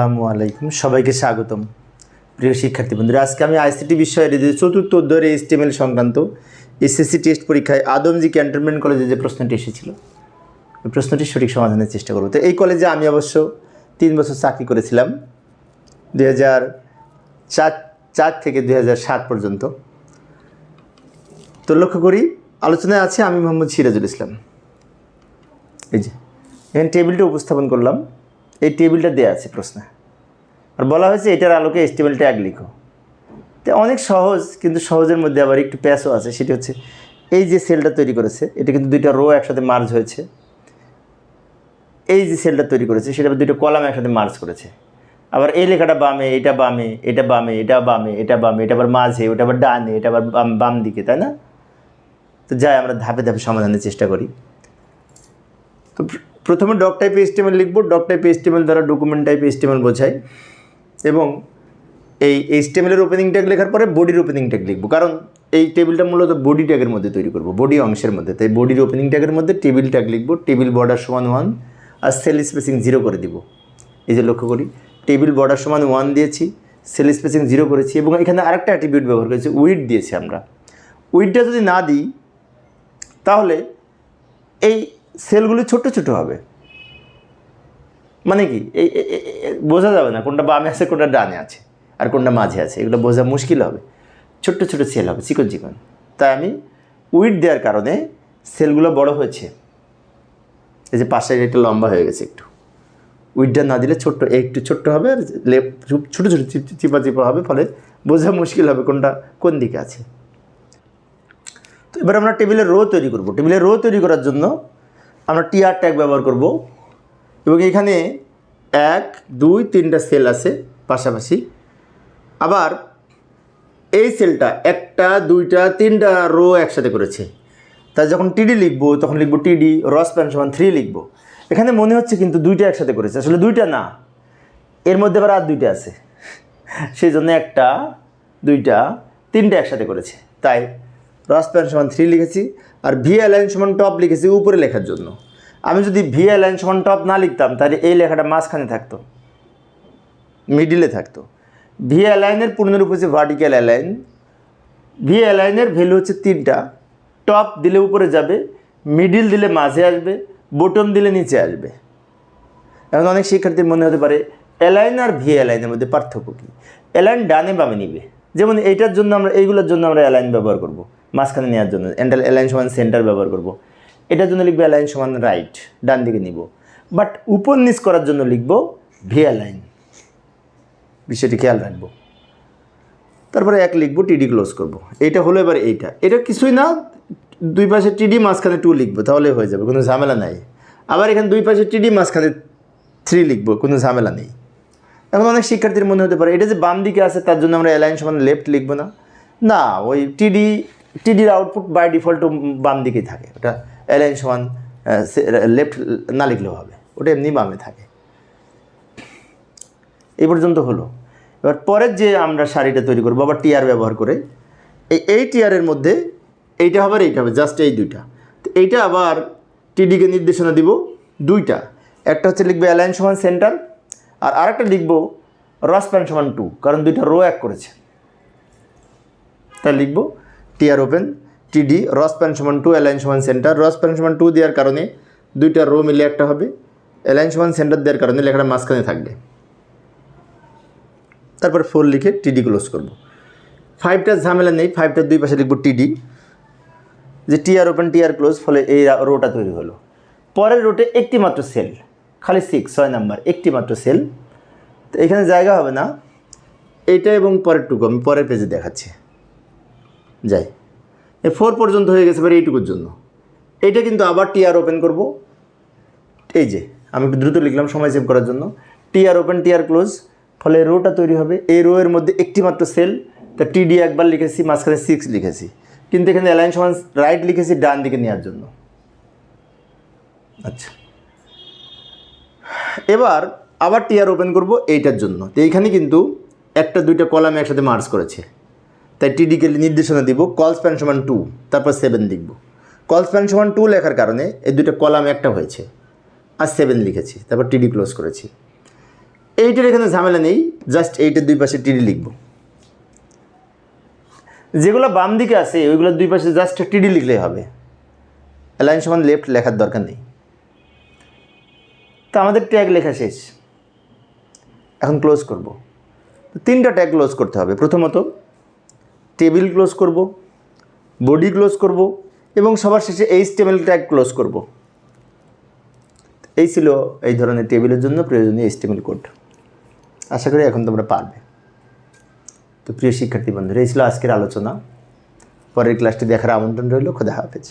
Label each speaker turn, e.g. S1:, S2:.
S1: আসসালামু আলাইকুম, সবাইকে স্বাগতম। প্রিয় শিক্ষার্থী বন্ধুরা, আজকে আমি আইসিটি বিষয়ের যে চতুর্থ অধ্যায়ের এইচটিএমএল সংক্রান্ত এসএসসি টেস্ট পরীক্ষায় আদমজি ক্যান্টনমেন্ট কলেজে যে প্রশ্নটি এসেছিল ওই প্রশ্নটির সঠিক সমাধানের চেষ্টা করব। তো এই কলেজে আমি অবশ্য তিন বছর চাকরি করেছিলাম, দুই হাজার চার চার থেকে দুই সাত পর্যন্ত। তো লক্ষ্য করি, আলোচনায় আছে আমি মোহাম্মদ সিরাজুল ইসলাম। এই যে, এখানে টেবিলটা উপস্থাপন করলাম। এই টেবিলটা দেওয়া আছে প্রশ্নে। আর বলা হয়েছে এটার আলোকে এস্টিমেল এক লিখো। তো অনেক সহজ, কিন্তু সহজের মধ্যে আবার একটু প্যাসও আছে। সেটি হচ্ছে, এই যে সেলটা তৈরি করেছে, এটা কিন্তু দুইটা রো একসাথে মার্জ হয়েছে। এই যে সেলটা তৈরি করেছে, সেটা দুইটা কলাম একসাথে মার্জ করেছে। আবার এই লেখাটা বামে, এটা বামে এটা বামে এটা বামে এটা বামে, এটা আবার মাঝে, ওটা আবার ডানে, এটা আবার বাম বাম দিকে, তাই না? তো যাই, আমরা ধাপে ধাপে সমাধানের চেষ্টা করি। তো প্রথমে ডক টাইপ এস্টিমেল লিখব ডক টাইপ এস্টিমেল দ্বারা ডকুমেন্ট টাইপ এস্টিমেল বোঝাই। এবং এই এইচটিএমএলের ওপেনিং ট্যাগ লেখার পরে বডির ওপেনিং ট্যাগ লিখব। কারণ এই টেবিলটা মূলত বডি ট্যাগের মধ্যে তৈরি করব বডি অংশের মধ্যে। তাই বডির ওপেনিং ট্যাগের মধ্যে টেবিল ট্যাগ লিখব টেবিল বর্ডার সমান ওয়ান আর সেল স্পেসিং জিরো করে দিব। এই যে লক্ষ্য করি টেবিল বর্ডার সমান ওয়ান দিয়েছি সেল স্পেসিং জিরো করেছি এবং এখানে আরেকটা অ্যাট্রিবিউট ব্যবহার করেছি উইড দিয়েছি আমরা। উইডটা যদি না দিই, তাহলে এই সেলগুলি ছোট ছোট হবে। মানে কি? এই বোঝা যাবে না কোনটা বামে আছে, কোনটা ডানে আছে, আর কোনটা মাঝে আছে। এগুলো বোঝা মুশকিল হবে। ছোট্ট, ছোট সেল হবে, চিকন চিকন। তাই আমি উইড দেওয়ার কারণে সেলগুলো বড় হয়েছে। এই যে পাশের এটা লম্বা হয়ে গেছে একটু। উইডটা না দিলে ছোট্ট একটু ছোট্ট হবে, আর লেপ ছোটো ছোটো চিপা চিপা হবে, ফলে বোঝা মুশকিল হবে কোনটা কোন দিকে আছে। তো এবার আমরা টেবিলের রো তৈরি করব। টেবিলের রো তৈরি করার জন্য আমরা টিআর ট্যাগ ব্যবহার করব। এবং এখানে এক, দুই, তিনটা সেল আছে পাশাপাশি। আবার এই সেলটা একটা, দুইটা, তিনটা রো একসাথে করেছে। তাই যখন টিডি লিখব, তখন লিখব টিডি রস প্যান সমান থ্রি লিখব। এখানে মনে হচ্ছে কিন্তু দুইটা একসাথে করেছে। আসলে দুইটা না। এর মধ্যে আবার আর দুইটা আছে। সেই জন্য একটা, দুইটা, তিনটা একসাথে করেছে। তাই রস প্যান সমান থ্রি লিখেছি আর ভি লাইন সমান টপ লিখেছি উপরে লেখার জন্য। আমি যদি ভি লাইন সমান টপ না লিখতাম, তাহলে এই লেখাটা মাঝখানে থাকতো মিডিলে থাকতো। ভি অ্যালাইনের পূর্ণরূপ হচ্ছে ভার্টিক্যাল অ্যালাইন ভি অ্যালাইনের ভ্যালু হচ্ছে তিনটা। টপ দিলে উপরে যাবে মিডিল দিলে মাঝে আসবে বটম দিলে নিচে আসবে। এখন অনেক শিক্ষার্থীর মনে হতে পারে অ্যালাইন আর ভি অ্যালাইনের মধ্যে পার্থক্য কী? অ্যালাইন ডানে বামে নিবে। যেমন এইটার জন্য আমরা, এইগুলোর জন্য আমরা অ্যালাইন ব্যবহার করব। মাঝখানে নেওয়ার জন্য। এন্টাল অ্যালাইন সমান সেন্টার ব্যবহার করব। এটার জন্য লিখব অ্যালাইন সমান রাইট ডান দিকে নিব। বাট উপর নিচ করার জন্য লিখব ভি অ্যালাইন বিষয়টি খেয়াল রাখব। তারপরে এক লিখব টিডি ক্লোজ করব। এইটা হলো এবার এইটা। এটা কিছুই না, দুই পাশে টিডি মাঝখানে টু লিখব, তাহলে হয়ে যাবে, কোনো ঝামেলা নাই। আবার এখানে দুই পাশে টিডি মাঝখানে থ্রি লিখব, কোনো ঝামেলা নেই। এখন অনেক শিক্ষার্থীর মনে হতে পারে, এটা যে বাম দিকে আছে, তার জন্য আমরা অ্যালাইন সমান লেফট লিখব না। না, ওই টিডি টিডির আউটপুট বাই ডিফল্ট বাম দিকেই থাকে। ওটা অ্যালাইন সমান লেফট না লিখলেও হবে। ওটা এমনি বামে থাকে। এই পর্যন্ত হলো। এবার পরের যে আমরা শাড়িটা তৈরি করব, আবার টিয়ার ব্যবহার করে, এই এই টিয়ারের মধ্যে এইটা হবে এইটা হবে, জাস্ট এই দুইটা। তো এইটা আবার টিডিকে নির্দেশনা দিব দুইটা। একটা হচ্ছে লিখবে অ্যালাইন সমান সেন্টার, আর আরেকটা লিখব রস প্যান সমান টু, কারণ দুইটা রো এক করেছে। তাই লিখব টিয়ার ওপেন, টিডি, রস প্যান সমান টু অ্যালাইন সমান সেন্টার। রস প্যান সমান টু দেওয়ার কারণে দুইটা রো মিলে একটা হবে। অ্যালাইন সমান সেন্টার দেওয়ার কারণে লেখাটা মাঝখানে থাকবে। তারপর ফোর লিখে টিডি ক্লোজ করব। ফাইভটার ঝামেলা নেই ফাইভটার দুই পাশে লিখব টিডি। যে টিআর ওপেন টিআর ক্লোজ ফলে এই রোটা তৈরি হলো। পরের রোটে একটি মাত্র সেল খালি সিক্স ছয় নাম্বার, একটি মাত্র সেল তো এখানে জায়গা হবে না। এইটা এবং পরের টুকু আমি পরের পেজে দেখাচ্ছি। যাই এই ফোর পর্যন্ত হয়ে গেছে এবার এইটুকুর জন্য। এইটা কিন্তু আবার টিআর ওপেন করব। এই যে, আমি দ্রুত লিখলাম সময় সেভ করার জন্য। টিআর ওপেন টিআর ক্লোজ ফলে রোটা তৈরি হবে। এই রো এর মধ্যে একটি মাত্র সেল তা টিডি একবার লিখেছি, মাঝখানে সিক্স লিখেছি। কিন্তু এখানে অ্যালাইন সমান রাইট লিখেছি ডান দিকে নেওয়ার জন্য। আচ্ছা। এবার আবার টিআর ওপেন করব এইটার জন্য। তো এইখানে কিন্তু একটা, দুইটা কলাম একসাথে মার্চ করেছে। তাই টিডিকে নির্দেশনা দিব কল স্প্যান সমান টু তারপর সেভেন লিখব। কল স্প্যান সমান টু লেখার কারণে এই দুইটা কলাম একটা হয়েছে। আর সেভেন লিখেছি, তারপর টিডি ক্লোজ করেছি। এইটার এখানে ঝামেলা নেই জাস্ট এইটার দুই পাশে টিডি লিখব। যেগুলো বাম দিকে আছে ওইগুলোর দুই পাশে জাস্ট টিডি লিখলেই হবে। লাইন সমান লেফট লেখার দরকার নেই। তো আমাদের ট্যাগ লেখা শেষ। এখন ক্লোজ করব। তিনটা ট্যাগ ক্লোজ করতে হবে, প্রথমত টেবিল ক্লোজ করব, বডি ক্লোজ করব এবং সবার শেষে এইচ টেবিল ট্যাগ ক্লোজ করব। এই ছিল এই ধরনের টেবিলের জন্য প্রয়োজনীয় এইচটিএমএল কোড। আশা করি এখন তোমরা পারবে। তো প্রিয় শিক্ষার্থী বন্ধুরা, এই ছিল আজকের আলোচনা। পরের ক্লাসটি দেখার আমন্ত্রণ রইল। খোদা হাফেজ।